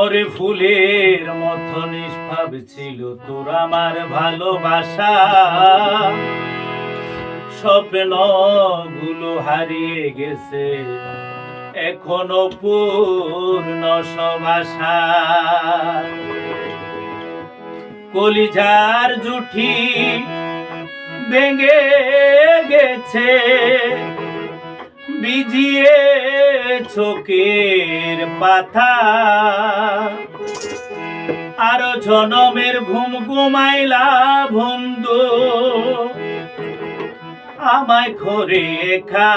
ওরে ফুলের মতো নিষ্পাপ ছিল তোর আমার ভালোবাসা। স্বপ্নগুলো হারিয়ে গেছে, এখনও পূর্ণ সবাসা কলিজার জুঠি ভেঙে গেছে বিজিয়ে চোখের পাথা আরও জনমের ঘুম ঘুমাইলা বন্ধু, আমায় করে খা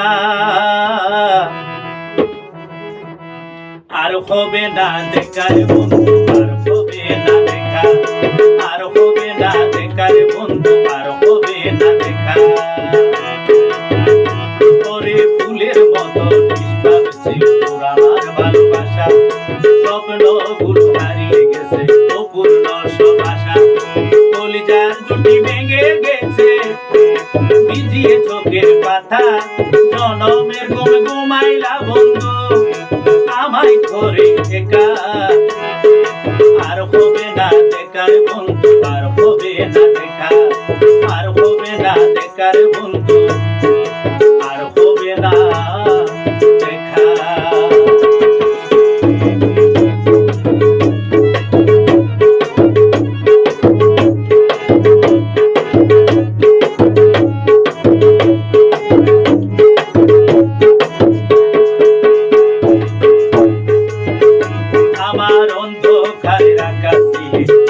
আর হবে না দেখার বন্ধু, আর হবে না দেখা। আর হবে না দেখার বন্ধু, আর হবে না দেখা। কলিজার জুটি ভেঙে গেছে। ভিজিয়ে চোখের পাতা, জনমের ঘুম ঘুমাইলা বন্ধু, আমায় করে একা আর হবে না দেখার বন্ধু, আর হবে না দেখা। আর হবে না দেখার বন্ধু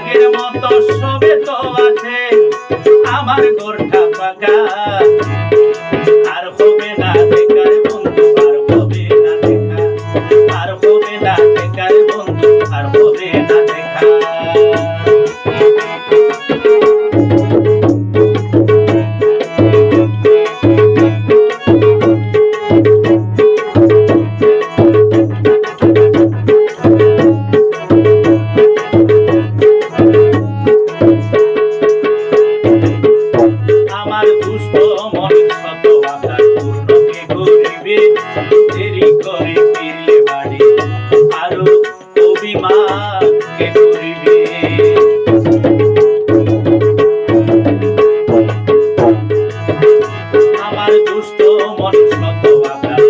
আগের মতো সবে তো আছে। আমার গোরটা পাকা। অভিমান কে করিবে। আমার দুষ্ট মন শত আশার